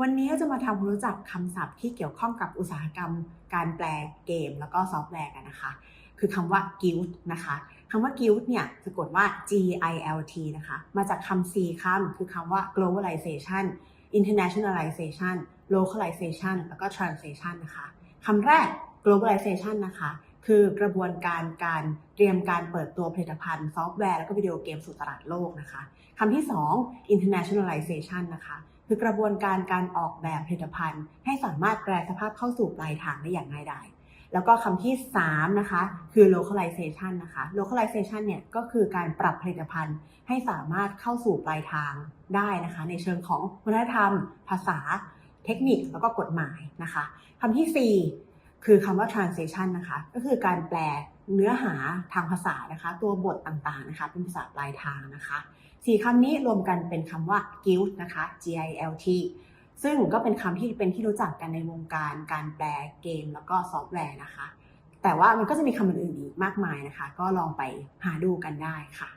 วันนี้เราจะมาทำความรู้จักคำศัพท์ที่เกี่ยวข้องกับอุตสาหกรรม การแปลเกม แล้วก็ซอฟต์แวร์กันนะคะ คือคำว่า guild นะคะคำว่า guild เนี่ยสะกดว่า G I L T นะคะ มาจากคำ C คำคือคำว่า globalization internationalization localization แล้วก็ translation นะคะคำแรก globalization นะคะ คือกระบวนการการเตรียมการเปิดตัวผลิตภัณฑ์ซอฟต์แวร์ แล้วก็วิดีโอเกมสู่ตลาดโลกนะคะคำที่ 2 internationalization นะคะ คือกระบวนการการออกแบบผลิตภัณฑ์ ให้สามารถแปลสภาพเข้าสู่ปลายทางได้อย่างง่ายดายแล้วก็คำที่ 3 นะคะ คือ localization นะคะ localization เนี่ยก็คือการปรับผลิตภัณฑ์ให้สามารถเข้าสู่ปลายทางได้นะคะ ในเชิงของวัฒนธรรม ภาษา เทคนิคแล้วก็กฎหมายนะคะคำที่ 4 คือคำว่า translation นะคะ ก็คือการแปล เนื้อหาทางภาษานะคะ ตัวบทต่างๆนะคะ เป็นภาษาปลายทางนะคะสี่คำนี้รวมกันเป็นคำว่า guilt นะคะ G I L T ซึ่งก็เป็นคำที่เป็นที่รู้จักกันในวงการการแปลเกมแล้วก็ซอฟต์แวร์นะคะ แต่ว่ามันก็จะมีคำอื่นๆอีกมากมายนะคะ ก็ลองไปหาดูกันได้ค่ะ